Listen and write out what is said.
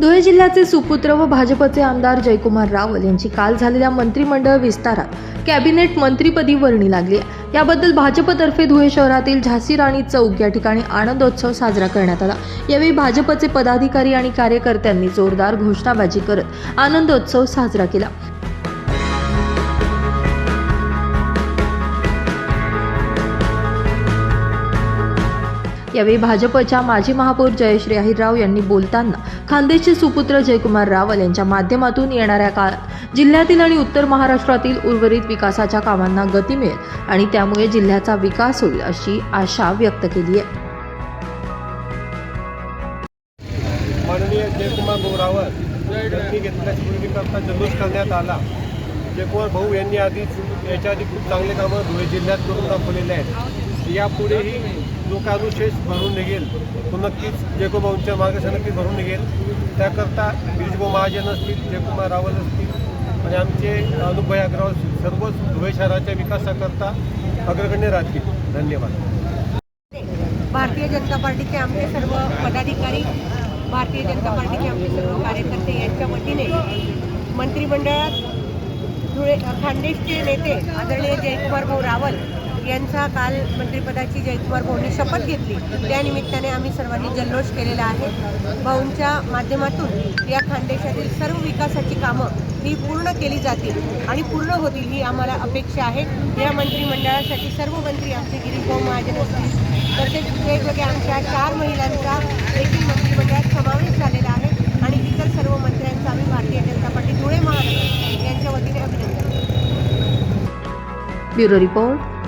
जिल्ह्याचे सुपुत्र व भाजपचे आमदार जयकुमार रावल यांची काल झालेल्या मंत्रिमंडळ विस्तारात कॅबिनेट मंत्रीपदी वर्णी लागली आहे. याबद्दल भाजपतर्फे धुळे शहरातील झाशी राणी चौक या ठिकाणी आनंदोत्सव साजरा करण्यात आला. यावेळी भाजपचे पदाधिकारी आणि कार्यकर्त्यांनी जोरदार घोषणाबाजी करत आनंदोत्सव साजरा केला. यावेळी भाजपच्या माजी महापौर जयश्री अहिरराव यांनी बोलताना खानदेशचे सुपुत्र जयकुमार रावल यांच्या माध्यमातून येणाऱ्या काळात जिल्ह्यातील आणि उत्तर महाराष्ट्रातील उर्वरित विकासाच्या कामांना गती मिळेल आणि त्यामुळे जिल्ह्याचा विकास होईल अशी आशा व्यक्त केली आहे. माननीय जयकुमार भाऊ रावत यांनी घेतलेल्या पूर्वीकरता जल्लोष करण्यात आला. जयकुमार भाऊ यांनी आधीच याच्या आधी खूप चांगले कामं धुळे जिल्ह्यात करून दाखवलेले आहेत. यापुढेही जो काय भरून निघेल. तो नक्कीच जयकुमाऊंच्या मार्गदर्शन नक्कीच भरून निघेल. त्याकरता गिरीशभाऊ महाजन असतील जयकुमार रावल असतील आणि आमचे अनुभय अग्रवाल सर्वच धुळे शहराच्या विकासाकरता अग्रगण्य राहतील. धन्यवाद. भारतीय जनता पार्टीचे आमचे सर्व पदाधिकारी भारतीय जनता पार्टीचे आमचे सर्व कार्यकर्ते यांच्या वतीने मंत्रिमंडळात धुळे खानदेशचे नेते आदरणीय जयकुमार भाऊ रावल यांचा काल मंत्रिपदाची जयकुमार भाऊंनी शपथ घेतली. त्यानिमित्ताने आम्ही सर्वांनी जल्लोष केलेला आहे. भाऊंच्या माध्यमातून या खानदेशातील सर्व विकासाची कामं ही पूर्ण केली जातील आणि पूर्ण होतील ही आम्हाला अपेक्षा आहे. या मंत्रिमंडळासाठी सर्व मंत्री आमचे गिरीश भाऊ महाजन असतील तसेच वेगवेगळ्या आमच्या चार महिलांचा देखील मंत्रिमंडळात समावेश झालेला आहे. आणि इतर सर्व मंत्र्यांचा आम्ही भारतीय जनता पार्टी धुळे महानगर यांच्या वतीने अभिनंदन ब्युरो रिपोर्ट.